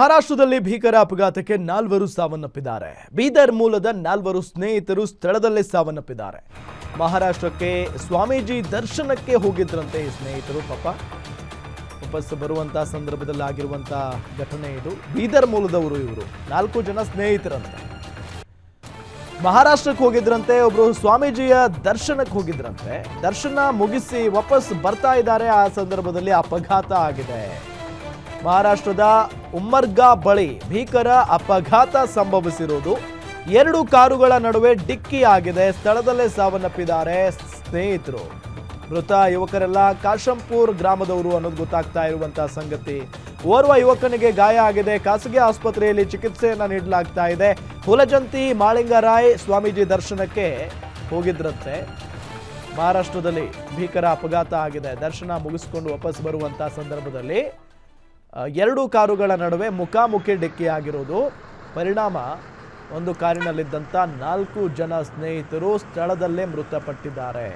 ಮಹಾರಾಷ್ಟ್ರದಲ್ಲಿ ಭೀಕರ ಅಪಘಾತಕ್ಕೆ ನಾಲ್ವರು ಸಾವನ್ನಪ್ಪಿದ್ದಾರೆ. ಬೀದರ್ ಮೂಲದ ನಾಲ್ವರು ಸ್ನೇಹಿತರು ಸ್ಥಳದಲ್ಲೇ ಸಾವನ್ನಪ್ಪಿದ್ದಾರೆ. ಮಹಾರಾಷ್ಟ್ರಕ್ಕೆ ಸ್ವಾಮೀಜಿ ದರ್ಶನಕ್ಕೆ ಹೋಗಿದ್ರಂತೆ ಈ ಸ್ನೇಹಿತರು, ಪಾಪ. ವಾಪಸ್ ಬರುವಂತಹ ಸಂದರ್ಭದಲ್ಲಿ ಆಗಿರುವಂತಹ ಘಟನೆ ಇದು. ಬೀದರ್ ಮೂಲದವರು ಇವರು, ನಾಲ್ಕು ಜನ ಸ್ನೇಹಿತರಂತೆ. ಮಹಾರಾಷ್ಟ್ರಕ್ಕೆ ಹೋಗಿದ್ರಂತೆ, ಒಬ್ರು ಸ್ವಾಮೀಜಿಯ ದರ್ಶನಕ್ಕೆ ಹೋಗಿದ್ರಂತೆ. ದರ್ಶನ ಮುಗಿಸಿ ವಾಪಸ್ ಬರ್ತಾ ಇದ್ದಾರೆ, ಆ ಸಂದರ್ಭದಲ್ಲಿ ಅಪಘಾತ ಆಗಿದೆ. ಮಹಾರಾಷ್ಟ್ರದ ಉಮ್ಮರ್ಗಾ ಬಳಿ ಭೀಕರ ಅಪಘಾತ ಸಂಭವಿಸಿರುವುದು. ಎರಡು ಕಾರುಗಳ ನಡುವೆ ಡಿಕ್ಕಿ ಆಗಿದೆ ಸ್ಥಳದಲ್ಲೇ ಸಾವನ್ನಪ್ಪಿದ್ದಾರೆ ಸ್ನೇಹಿತರು. ಮೃತ ಯುವಕರೆಲ್ಲ ಕಾಶಂಪುರ್ ಗ್ರಾಮದವರು ಅನ್ನೋದು ಗೊತ್ತಾಗ್ತಾ ಇರುವಂತಹ ಸಂಗತಿ. ಓರ್ವ ಯುವಕನಿಗೆ ಗಾಯ ಆಗಿದೆ. ಖಾಸಗಿ ಆಸ್ಪತ್ರೆಯಲ್ಲಿ ಚಿಕಿತ್ಸೆಯನ್ನ ನೀಡಲಾಗ್ತಾ ಇದೆ. ಹುಲಜಂತಿ ಮಾಳಿಂಗರಾಯ್ ಸ್ವಾಮೀಜಿ ದರ್ಶನಕ್ಕೆ ಹೋಗಿದ್ರಂತೆ. ಮಹಾರಾಷ್ಟ್ರದಲ್ಲಿ ಭೀಕರ ಅಪಘಾತ ಆಗಿದೆ. ದರ್ಶನ ಮುಗಿಸ್ಕೊಂಡು ವಾಪಸ್ ಬರುವಂತಹ ಸಂದರ್ಭದಲ್ಲಿ ಎರಡು ಕಾರುಗಳ ನಡುವೆ ಮುಖಾಮುಖಿ ಡಿಕ್ಕಿಯಾಗಿರುವುದು ಪರಿಣಾಮ. ಒಂದು ಕಾರಿನಲ್ಲಿದ್ದಂಥ ನಾಲ್ಕು ಜನ ಸ್ನೇಹಿತರು ಸ್ಥಳದಲ್ಲೇ ಮೃತಪಟ್ಟಿದ್ದಾರೆ.